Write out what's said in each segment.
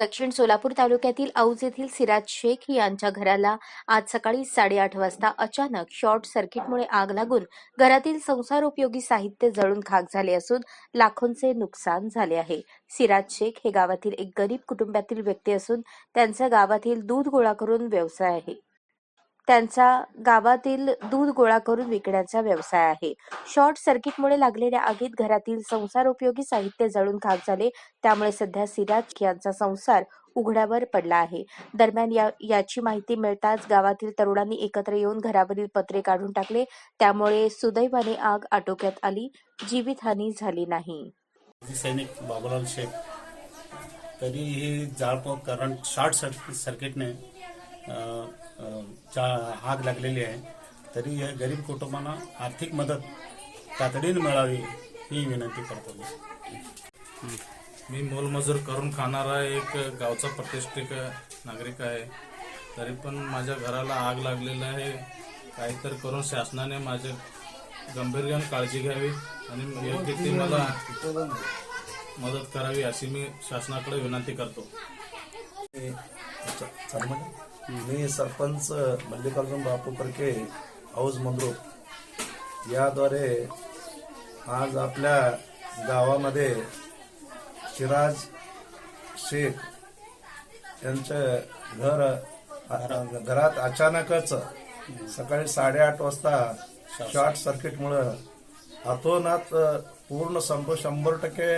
दक्षिण सोलापूर तालुक्यातील औज येथील सिराज शेख यांच्या घराला आज सकाळी साडेआठ वाजता अचानक शॉर्ट सर्किटमुळे आग लागून घरातील संसारोपयोगी साहित्य जळून खाक झाले असून लाखोंचे नुकसान झाले आहे. सिराज शेख हे गावातील एक गरीब कुटुंबातील व्यक्ती असून त्यांचा गावातील दूध गोळा करून व्यवसाय आहे. त्यांचा गावातील दूध गोळा करून विकण्याचा व्यवसाय आहे. शॉर्ट सर्किटमुळे लागलेल्या आगीत घरातील संसारोपयोगी साहित्य जळून खाक झाले. त्यामुळे सध्या सिराज यांचा संसार उघड्यावर पडला आहे. दरम्यान या याची माहिती मिळताच गावातील तरुणांनी एकत्र येऊन घरावरील पत्रे काढून टाकले. त्यामुळे सुदैवाने आग आटोक्यात आली. जीवितहानी झाली नाही. सैनिक बाबूलाल शेख तरी ही जाळपोळ करंट शॉर्ट सर्किट सर्किटने चा आग लागलेली आहे. तरी या गरीब कुटुंबांना आर्थिक मदत तातडीने मिळावी ही विनंती करतो मी. मी मोलमजूर करून खाणारा एक गावचा प्रतिष्ठित नागरिक आहे. तरी पण माझ्या घराला आग लागलेलं आहे. काहीतरी करून शासनाने माझे गंभीरपणे काळजी घ्यावी आणि योग्य ती मला मदत करावी अशी मी शासनाकडे विनंती करतो. मी सरपंच मल्लिकार्जुन बापू परके औज मंद्रुप याद्वारे आज आपल्या गावामध्ये शिराज शेख यांचं घर घरात अचानकच सकाळी साडेआठ वाजता शॉर्ट सर्किटमुळं अतोनात पूर्ण संप शंभर टक्के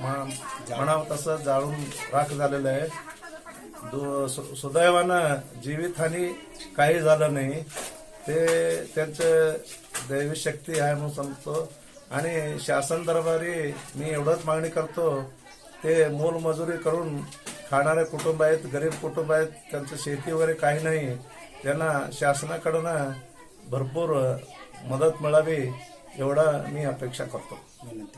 म्हणावं तसं जाळून राख झालेलं आहे. सुदैवानं जीवितहानी काही झालं नाही. ते त्यांचं दैवी शक्ती आहे म्हणून सांगतो. आणि शासन दरबारी मी एवढंच मागणी करतो ते मोलमजुरी करून खाणारे कुटुंब आहेत गरीब कुटुंब आहेत त्यांचं शेती वगैरे काही नाही. त्यांना शासनाकडनं भरपूर मदत मिळावी एवढा मी अपेक्षा करतो. विनंती.